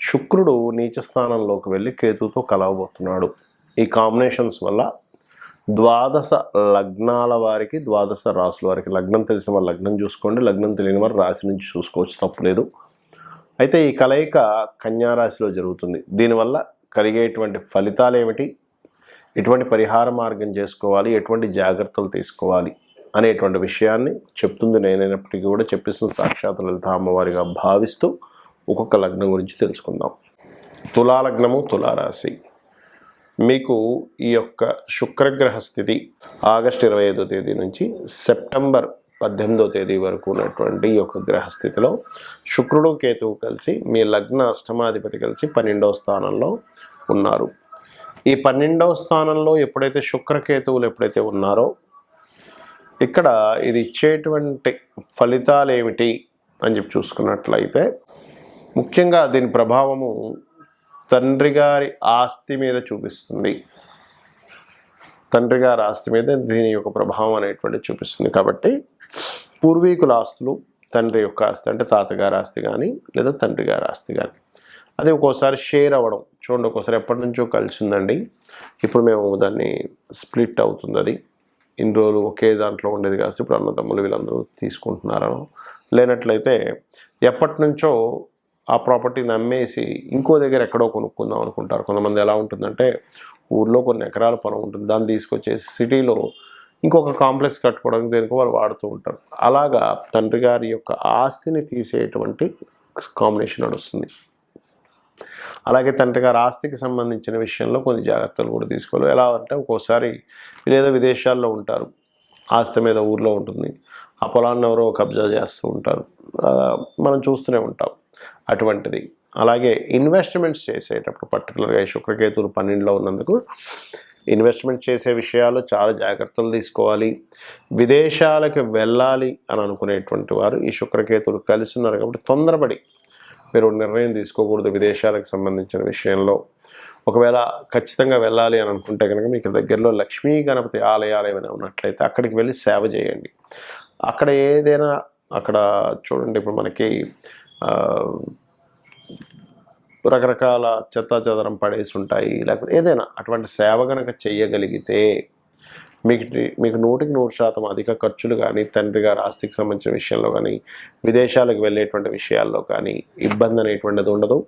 శుక్రుడు నీచ స్థానంలోకి వెళ్ళి కేతుతో కలవబోతున్నాడు. ఈ కాంబినేషన్స్ వల్ల ద్వాదశ లగ్నాల వారికి ద్వాదశ రాసుల వారికి లగ్నం తెలిసిన వారు లగ్నం చూసుకోండి. లగ్నం తెలియని వారు రాశి నుంచి చూసుకోవచ్చు తప్పులేదు. అయితే ఈ కలయిక కన్యారాశిలో జరుగుతుంది. దీనివల్ల కలిగేటువంటి ఫలితాలు ఏమిటి? ఎటువంటి పరిహార మార్గం చేసుకోవాలి? ఎటువంటి జాగ్రత్తలు తీసుకోవాలి? అనేటువంటి విషయాన్ని చెప్తుంది నేనైనప్పటికీ కూడా చెప్పిస్తున్న సాక్షాత్ లలిత అమ్మవారిగా భావిస్తూ ఒక్కొక్క లగ్నం గురించి తెలుసుకుందాం. తులాలగ్నము తులారాశి. మీకు ఈ యొక్క శుక్రగ్రహ స్థితి ఆగస్టు ఇరవై ఐదో తేదీ నుంచి సెప్టెంబర్ పద్దెనిమిదో తేదీ వరకు ఉన్నటువంటి ఈ యొక్క గ్రహస్థితిలో శుక్రుడు కేతువు కలిసి మీ లగ్న అష్టమాధిపతి కలిసి పన్నెండవ స్థానంలో ఉన్నారు. ఈ పన్నెండవ స్థానంలో ఎప్పుడైతే శుక్రకేతువులు ఎప్పుడైతే ఉన్నారో ఇక్కడ ఇది ఇచ్చేటువంటి ఫలితాలు ఏమిటి అని చెప్పి చూసుకున్నట్లయితే ముఖ్యంగా దీని ప్రభావము తండ్రి గారి ఆస్తి మీద చూపిస్తుంది. తండ్రి గారి ఆస్తి మీద దీని యొక్క ప్రభావం అనేటువంటి చూపిస్తుంది. కాబట్టి పూర్వీకుల ఆస్తులు తండ్రి యొక్క ఆస్తి అంటే తాతగారి ఆస్తి కానీ లేదా తండ్రి గారి ఆస్తి కానీ. అది ఒక్కోసారి షేర్ అవ్వడం. చూడండి ఒక్కోసారి ఎప్పటి నుంచో కలిసి ఉందండి ఇప్పుడు మేము దాన్ని స్ప్లిట్ అవుతుంది అది. ఇన్ని రోజులు ఒకే దాంట్లో ఉండేది కాదు. ఇప్పుడు అన్నదమ్ములు వీళ్ళందరూ తీసుకుంటున్నారో లేనట్లయితే ఎప్పటి నుంచో ఆ ప్రాపర్టీని అమ్మేసి ఇంకో దగ్గర ఎక్కడో కొనుక్కుందాం అనుకుంటారు. కొంతమంది ఎలా ఉంటుందంటే ఊర్లో కొన్ని ఎకరాల పొలం ఉంటుంది. దాన్ని తీసుకొచ్చేసి సిటీలో ఇంకొక కాంప్లెక్స్ కట్టుకోవడానికి దేనికి వాళ్ళు వాడుతూ ఉంటారు. అలాగా తండ్రి గారి యొక్క ఆస్తిని తీసేటువంటి కాంబినేషన్ నడుస్తుంది. అలాగే తండ్రి గారి ఆస్తికి సంబంధించిన విషయంలో కొన్ని జాగ్రత్తలు కూడా తీసుకోవాలి. ఎలా అంటే ఒక్కోసారి వీళ్ళేదో విదేశాల్లో ఉంటారు. ఆస్తి మీద ఊర్లో ఉంటుంది. ఆ పొలాన్ని ఎవరో కబ్జా చేస్తూ ఉంటారు. మనం చూస్తూనే ఉంటాం. అటువంటిది. అలాగే ఇన్వెస్ట్మెంట్స్ చేసేటప్పుడు పర్టికులర్గా ఈ శుక్రకేతులు పన్నెండులో ఉన్నందుకు ఇన్వెస్ట్మెంట్ చేసే విషయాలు చాలా జాగ్రత్తలు తీసుకోవాలి. విదేశాలకు వెళ్ళాలి అని అనుకునేటువంటి వారు ఈ శుక్రకేతులు కలిసి ఉన్నారు కాబట్టి తొందరపడి మీరు నిర్ణయం తీసుకోకూడదు విదేశాలకు సంబంధించిన విషయంలో. ఒకవేళ ఖచ్చితంగా వెళ్ళాలి అని అనుకుంటే కనుక మీకు దగ్గరలో లక్ష్మీ గణపతి ఆలయాలు ఏమైనా ఉన్నట్లయితే అక్కడికి వెళ్ళి సేవ చేయండి. అక్కడ ఏదైనా అక్కడ చూడండి ఇప్పుడు మనకి రకరకాల చెత్త చెదరం పడేసి ఉంటాయి. లేకపోతే ఏదైనా అటువంటి సేవ కనుక చేయగలిగితే మీకు మీకు నూటికి నూరు శాతం అధిక ఖర్చులు కానీ తండ్రి గారు ఆస్తికి సంబంధించిన విషయంలో కానీ విదేశాలకు వెళ్ళేటువంటి విషయాల్లో కానీ ఇబ్బంది అనేటువంటిది ఉండదు.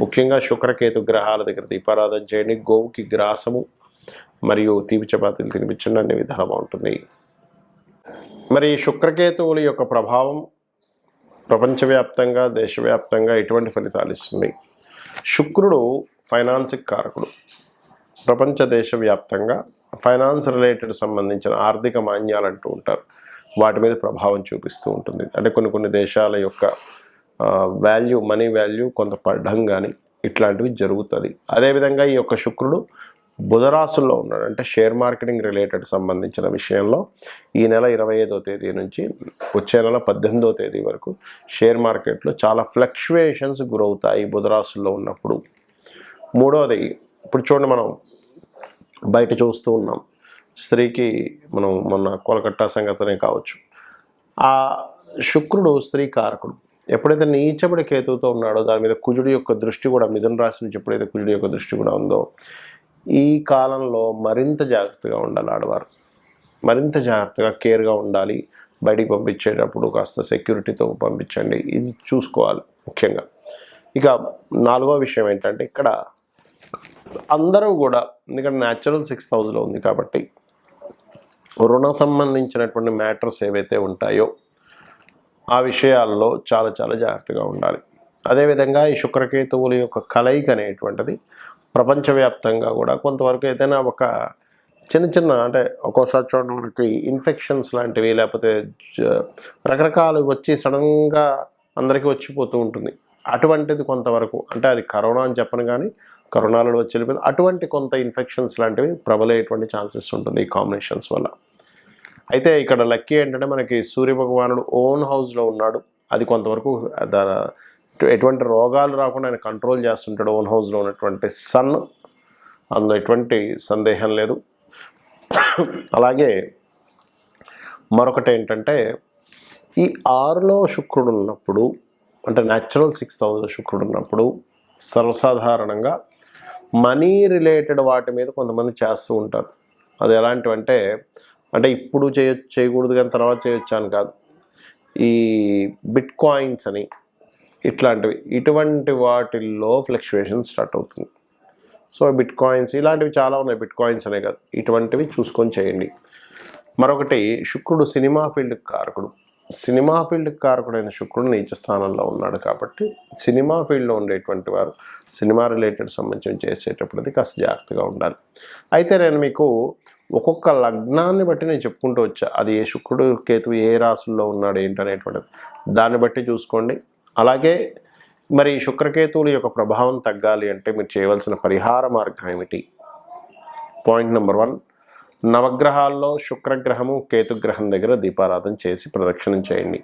ముఖ్యంగా శుక్రకేతు గ్రహాల దగ్గర దీపారాధన చేయండి. గోవుకి గ్రాసము మరియు తీపి చపాతీలు తినిపించండి. అన్ని విధాలు బాగుంటుంది. మరి శుక్రకేతువుల యొక్క ప్రభావం ప్రపంచవ్యాప్తంగా దేశవ్యాప్తంగా ఎటువంటి ఫలితాలు ఇస్తుంది. శుక్రుడు ఫైనాన్స్కి కారకుడు. ప్రపంచ దేశవ్యాప్తంగా ఫైనాన్స్ రిలేటెడ్ సంబంధించిన ఆర్థిక మాన్యాలు అంటూ ఉంటారు. వాటి మీద ప్రభావం చూపిస్తూ ఉంటుంది. అంటే కొన్ని కొన్ని దేశాల యొక్క వాల్యూ మనీ వాల్యూ కొంత పడ్డం కానీ ఇట్లాంటివి జరుగుతుంది. అదేవిధంగా ఈ యొక్క శుక్రుడు బుధరాశుల్లో ఉన్నాడు. అంటే షేర్ మార్కెటింగ్ రిలేటెడ్ సంబంధించిన విషయంలో ఈ నెల ఇరవై ఐదో తేదీ నుంచి వచ్చే నెల పద్దెనిమిదో తేదీ వరకు షేర్ మార్కెట్లో చాలా ఫ్లక్చువేషన్స్ గురవుతాయి బుధరాశుల్లో ఉన్నప్పుడు. మూడవది ఇప్పుడు చూడండి మనం బయట చూస్తూ ఉన్నాం. స్త్రీకి మనం మొన్న కోలకట్టా సంగతనే కావచ్చు. ఆ శుక్రుడు స్త్రీ కారకుడు. ఎప్పుడైతే నీచబడి కేతువుతో ఉన్నాడో దాని మీద కుజుడి యొక్క దృష్టి కూడా మిథున రాశి నుంచి ఎప్పుడైతే కుజుడి యొక్క దృష్టి కూడా ఉందో ఈ కాలంలో మరింత జాగ్రత్తగా ఉండాలి ఆడవారు. మరింత జాగ్రత్తగా కేర్గా ఉండాలి. బయటికి పంపించేటప్పుడు కాస్త సెక్యూరిటీతో పంపించండి. ఇది చూసుకోవాలి ముఖ్యంగా. ఇక నాలుగో విషయం ఏంటంటే ఇక్కడ అందరూ కూడా ఎందుకంటే న్యాచురల్ సిక్స్ థౌజండ్లో ఉంది కాబట్టి రుణ సంబంధించినటువంటి మ్యాటర్స్ ఏవైతే ఉంటాయో ఆ విషయాల్లో చాలా చాలా జాగ్రత్తగా ఉండాలి. అదేవిధంగా ఈ శుక్రకేతువుల యొక్క కలయిక అనేటువంటిది ప్రపంచవ్యాప్తంగా కూడా కొంతవరకు ఏదైనా ఒక చిన్న చిన్న అంటే ఒక్కోసారి చూడండి మనకి ఇన్ఫెక్షన్స్ లాంటివి లేకపోతే రకరకాలు వచ్చి సడన్గా అందరికీ వచ్చిపోతూ ఉంటుంది. అటువంటిది కొంతవరకు అంటే అది కరోనా అని చెప్పను కానీ కరోనాలో వచ్చి వెళ్ళిపోయింది. అటువంటి కొంత ఇన్ఫెక్షన్స్ లాంటివి ప్రబలయ్యేటువంటి ఛాన్సెస్ ఉంటుంది ఈ కాంబినేషన్స్ వల్ల. అయితే ఇక్కడ లక్కీ ఏంటంటే మనకి సూర్య భగవానుడు ఓన్ హౌస్లో ఉన్నాడు. అది కొంతవరకు ఎటువంటి రోగాలు రాకుండా ఆయన కంట్రోల్ చేస్తుంటాడు ఓన్ హౌస్లో ఉన్నటువంటి సన్ అందులో ఎటువంటి సందేహం లేదు. అలాగే మరొకటి ఏంటంటే ఈ ఆరులో శుక్రుడు ఉన్నప్పుడు అంటే న్యాచురల్ సిక్స్ థౌజండ్ శుక్రుడు ఉన్నప్పుడు సర్వసాధారణంగా మనీ రిలేటెడ్ వాటి మీద కొంతమంది చేస్తూ ఉంటారు. అది ఎలాంటివంటే అంటే ఇప్పుడు చేయ చేయకూడదు కానీ తర్వాత చేయొచ్చు అని కాదు. ఈ బిట్ కాయిన్స్ అని ఇట్లాంటివి. ఇటువంటి వాటిల్లో ఫ్లక్చువేషన్ స్టార్ట్ అవుతుంది. సో బిట్ కాయిన్స్ ఇలాంటివి చాలా ఉన్నాయి. బిట్ కాయిన్స్ అనే కాదు. ఇటువంటివి చూసుకొని చేయండి. మరొకటి శుక్రుడు సినిమా ఫీల్డ్ కారకుడు. సినిమా ఫీల్డ్ కారకుడైన శుక్రుడు నీచ స్థానంలో ఉన్నాడు కాబట్టి సినిమా ఫీల్డ్లో ఉండేటువంటి వారు సినిమా రిలేటెడ్ సంబంధించి చేసేటప్పుడు అది కాస్త జాగ్రత్తగా ఉండాలి. అయితే నేను మీకు ఒక్కొక్క లగ్నాన్ని బట్టి నేను చెప్పుకుంటూ వచ్చా. అది ఏ శుక్రుడు కేతు ఏ రాసుల్లో ఉన్నాడు ఏంటనేటువంటిది. దాన్ని బట్టి చూసుకోండి. అలాగే మరి శుక్రకేతువుల యొక్క ప్రభావం తగ్గాలి అంటే మీరు చేయవలసిన పరిహార మార్గం ఏమిటి? పాయింట్ నెంబర్ వన్ నవగ్రహాల్లో శుక్రగ్రహము కేతుగ్రహం దగ్గర దీపారాధన చేసి ప్రదక్షిణం చేయండి.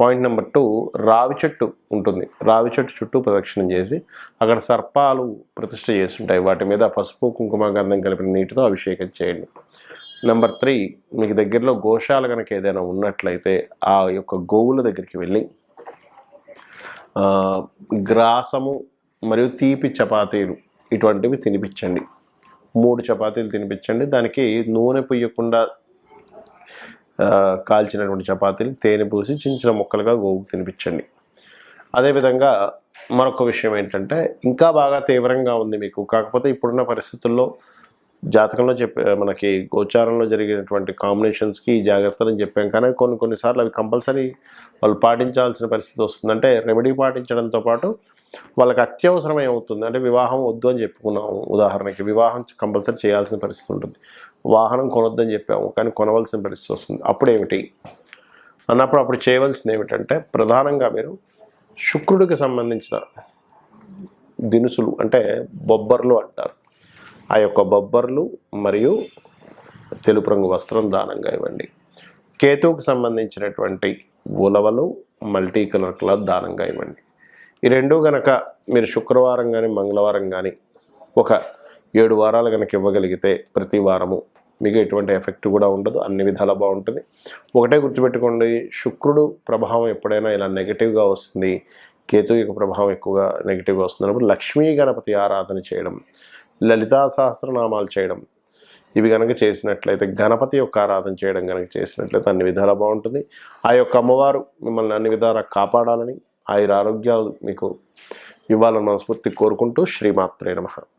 పాయింట్ నెంబర్ టూ రావి చెట్టు ఉంటుంది. రావి చెట్టు చుట్టూ ప్రదక్షిణం చేసి అక్కడ సర్పాలు ప్రతిష్ట చేస్తుంటాయి. వాటి మీద పసుపు కుంకుమ గంధం కలిపిన నీటితో అభిషేకం చేయండి. నెంబర్ త్రీ మీకు దగ్గరలో గోశాల కనుక ఏదైనా ఉన్నట్లయితే ఆ యొక్క గోవుల దగ్గరికి వెళ్ళి గ్రాసము మరియు తీపి చపాతీలు ఇటువంటివి తినిపించండి. మూడు చపాతీలు తినిపించండి. దానికి నూనె పుయ్యకుండా కాల్చినటువంటి చపాతీలు తేనె పూసి చిన్న చిన్న ముక్కలుగా గోవుకు తినిపించండి. అదేవిధంగా మరొక విషయం ఏంటంటే ఇంకా బాగా తీవ్రంగా ఉంది మీకు. కాకపోతే ఇప్పుడున్న పరిస్థితుల్లో జాతకంలో చెప్పే మనకి గోచారంలో జరిగినటువంటి కాంబినేషన్స్కి ఈ జాగ్రత్తలు చెప్పాం. కానీ కొన్ని కొన్నిసార్లు అవి కంపల్సరీ వాళ్ళు పాటించాల్సిన పరిస్థితి వస్తుంది అంటే రెమెడీ పాటించడంతో పాటు వాళ్ళకి అత్యవసరమే అవుతుంది. అంటే వివాహం వద్దు అని చెప్పుకున్నాము ఉదాహరణకి. వివాహం కంపల్సరీ చేయాల్సిన పరిస్థితి ఉంటుంది. వాహనం కొనొద్దని చెప్పాము కానీ కొనవలసిన పరిస్థితి వస్తుంది. అప్పుడు ఏమిటి అన్నప్పుడు అప్పుడు చేయవలసింది ఏమిటంటే ప్రధానంగా మీరు శుక్రుడికి సంబంధించిన దినుసులు అంటే బొబ్బర్లు అంటారు. ఆ యొక్క బొబ్బర్లు మరియు తెలుపు రంగు వస్త్రం దానంగా ఇవ్వండి. కేతువుకు సంబంధించినటువంటి ఉలవలు మల్టీ కలర్ క్లాత్ దానంగా ఇవ్వండి. ఈ రెండు గనక మీరు శుక్రవారం కానీ మంగళవారం కానీ ఒక ఏడు వారాలు కనుక ఇవ్వగలిగితే ప్రతి వారము మీకు ఎటువంటి ఎఫెక్ట్ కూడా ఉండదు. అన్ని విధాలా బాగుంటుంది. ఒకటే గుర్తుపెట్టుకోండి శుక్రుడు ప్రభావం ఎప్పుడైనా ఇలా నెగిటివ్గా వస్తుంది కేతు యొక్క ప్రభావం ఎక్కువగా నెగిటివ్గా వస్తుంది. అన్నప్పుడు లక్ష్మీ గణపతి ఆరాధన చేయడం లలితా సహస్రనామాలు చేయడం. ఇవి కనుక చేసినట్లయితే గణపతి యొక్క ఆరాధన చేయడం కనుక చేసినట్లయితే అన్ని విధాలా బాగుంటుంది. ఆ యొక్క అమ్మవారు మిమ్మల్ని అన్ని విధాలా కాపాడాలని ఆయుర ఆరోగ్యాలు మీకు ఇవ్వాలని మనస్ఫూర్తి కోరుకుంటూ శ్రీమాత్రే నమ.